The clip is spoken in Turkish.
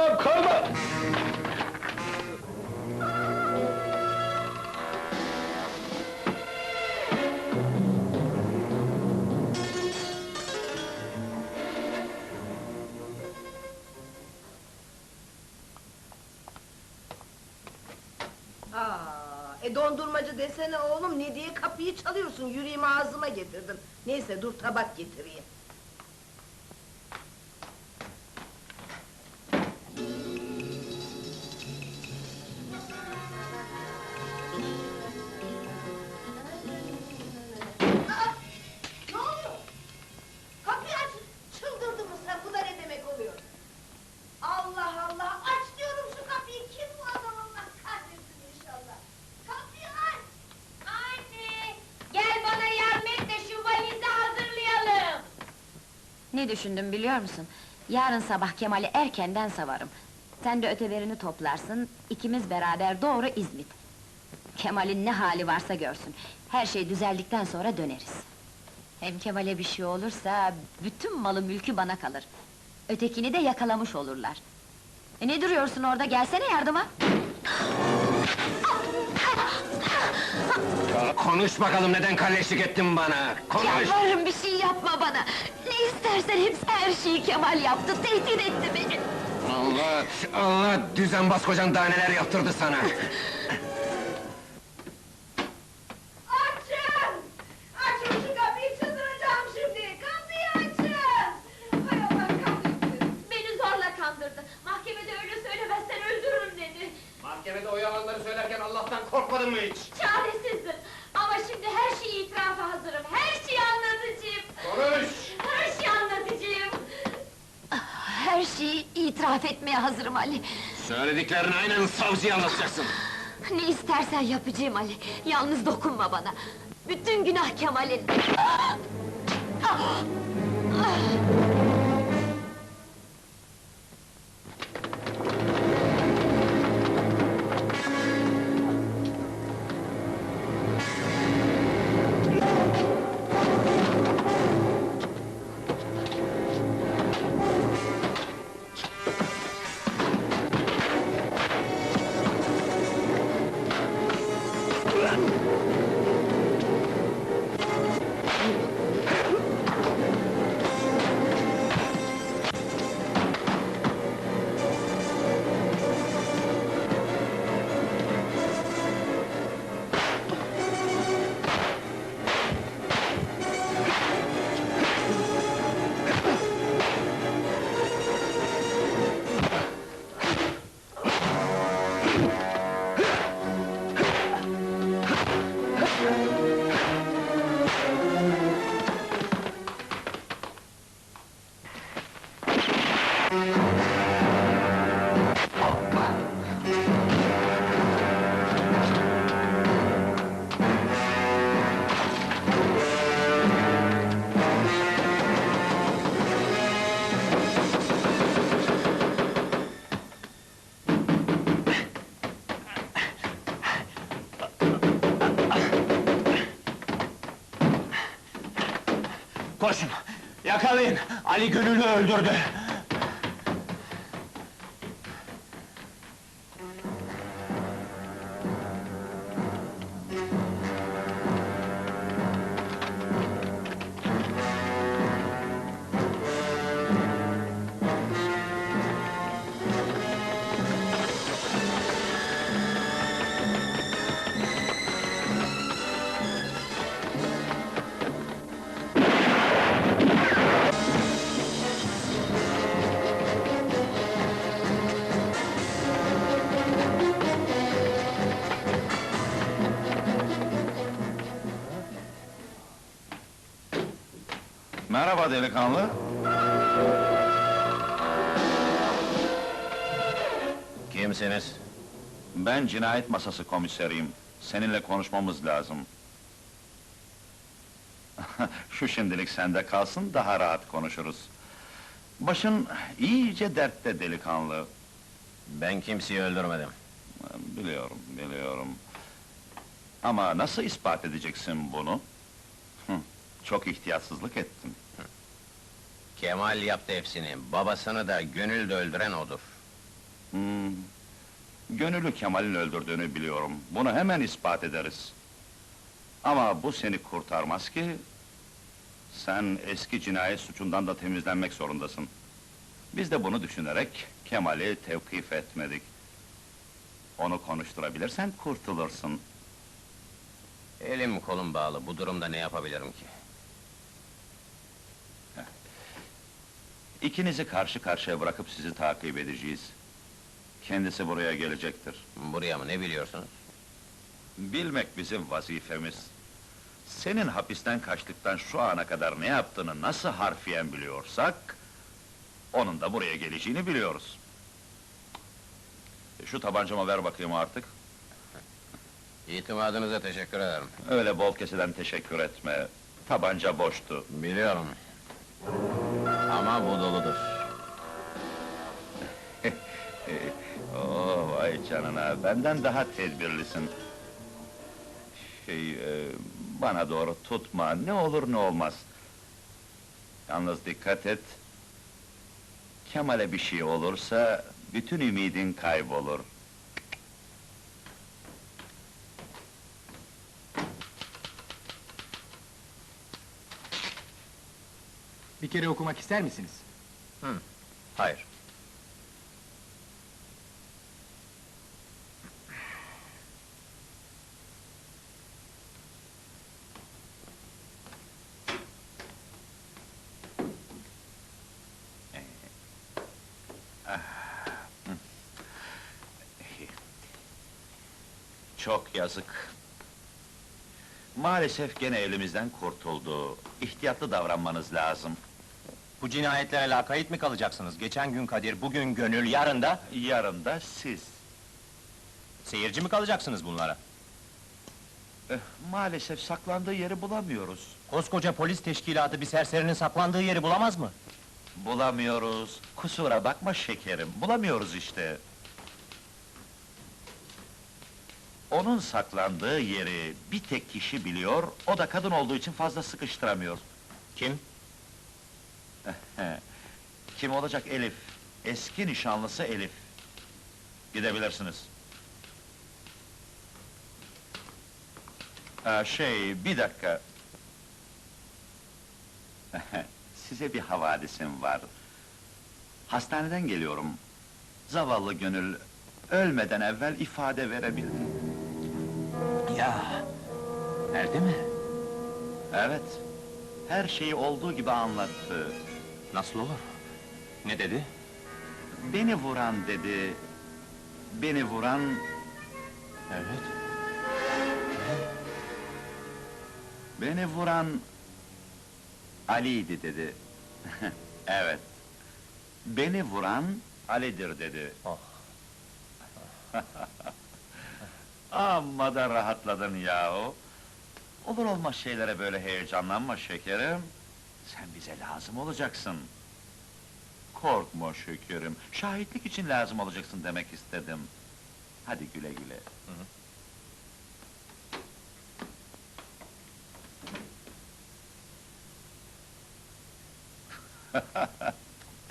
Koyma! Aa, e dondurmacı desene oğlum, ne diye kapıyı çalıyorsun, yüreğimi ağzıma getirdim. Neyse, dur tabak getireyim. Ne düşündüm biliyor musun? Yarın sabah Kemal'i erkenden savarım. Sen de öteverini toplarsın, ikimiz beraber doğru İzmit. Kemal'in ne hali varsa görsün. Her şey düzeldikten sonra döneriz. Hem Kemal'e bir şey olursa, bütün malı mülkü bana kalır. Ötekini de yakalamış olurlar. E ne duruyorsun orada, gelsene yardıma! Konuş bakalım neden kalleşlik ettin bana? Konuş! Yalvarırım bir şey yapma bana! Ne istersen hepsi her şeyi Kemal yaptı, tehdit etti beni! Allah, Allah düzenbaz kocan daha neler yaptırdı sana! Açın! Açın şu kapıyı, çıldıracağım şimdi! Kapıyı açın! Hay Allah kahretsin! Beni zorla kandırdı. Mahkemede öyle söylemezsen öldürürüm dedi. Mahkemede o yalanları söylerken Allah'tan korkmadın mı hiç? Çaresizdim. Her şeyi itiraf etmeye hazırım Ali. Söylediklerini aynen savcıya anlatacaksın! Ne istersen yapacağım Ali. Yalnız dokunma bana. Bütün günah Kemal'in. Koşun! Yakalayın! Ali Gönül'ü öldürdü! Merhaba delikanlı. Kimsiniz? Ben cinayet masası komiseriyim. Seninle konuşmamız lazım. Şu şimdilik sende kalsın, daha rahat konuşuruz. Başın iyice dertte delikanlı. Ben kimseyi öldürmedim. Biliyorum, biliyorum. Ama nasıl ispat edeceksin bunu? Çok ihtiyatsızlık ettin. Kemal yaptı hepsini. Babasını da, gönül de öldüren odur. Hmm. Gönül'ü Kemal'in öldürdüğünü biliyorum. Bunu hemen ispat ederiz. Ama bu seni kurtarmaz ki... ...sen eski cinayet suçundan da temizlenmek zorundasın. Biz de bunu düşünerek Kemal'i tevkif etmedik. Onu konuşturabilirsen kurtulursun. Elim kolum bağlı, bu durumda ne yapabilirim ki? İkinizi karşı karşıya bırakıp sizi takip edeceğiz. Kendisi buraya gelecektir. Buraya mı, ne biliyorsunuz? Bilmek bizim vazifemiz. Senin hapisten kaçtıktan şu ana kadar ne yaptığını nasıl harfiyen biliyorsak... ...onun da buraya geleceğini biliyoruz. E, Şu tabancamı ver bakayım artık. İtimadınıza teşekkür ederim. Öyle bol keseden teşekkür etme. Tabanca boştu. Biliyorum. Ama bu doludur. Oo, vay canına, benden daha tedbirlisin. Şey, e, bana doğru tutma, ne olur ne olmaz. Yalnız dikkat et. Kemal'e bir şey olursa, bütün ümidin kaybolur. Bir kere okumak ister misiniz? Hayır. Çok yazık. Maalesef gene elimizden kurtuldu. İhtiyatlı davranmanız lazım. Bu cinayetlere lakayt mı kalacaksınız? Geçen gün Kadir, bugün Gönül, yarın da... Yarın da siz. Seyirci mi kalacaksınız bunlara? Eh, maalesef saklandığı yeri bulamıyoruz. Koskoca polis teşkilatı bir serserinin saklandığı yeri bulamaz mı? Bulamıyoruz. Kusura bakma şekerim, bulamıyoruz işte. Onun saklandığı yeri bir tek kişi biliyor, o da kadın olduğu için fazla sıkıştıramıyor. Kim? Kim olacak Elif? Eski nişanlısı Elif. Gidebilirsiniz. Aa, şey, bir dakika. Size bir havadisim var. Hastaneden geliyorum. Zavallı gönül, ölmeden evvel ifade verebildi. Ya, nerede mi? Evet, her şeyi olduğu gibi anlattı. Nasıl olur? Ne dedi? Beni vuran dedi. Beni vuran Evet. Beni vuran Ali'ydi dedi. evet. Beni vuran Ali'dir dedi. Oh. Amma da rahatladın yahu. Olur olmaz şeylere böyle heyecanlanma şekerim. Sen bize lazım olacaksın. Korkma şekerim. Şahitlik için lazım olacaksın demek istedim. Hadi güle güle.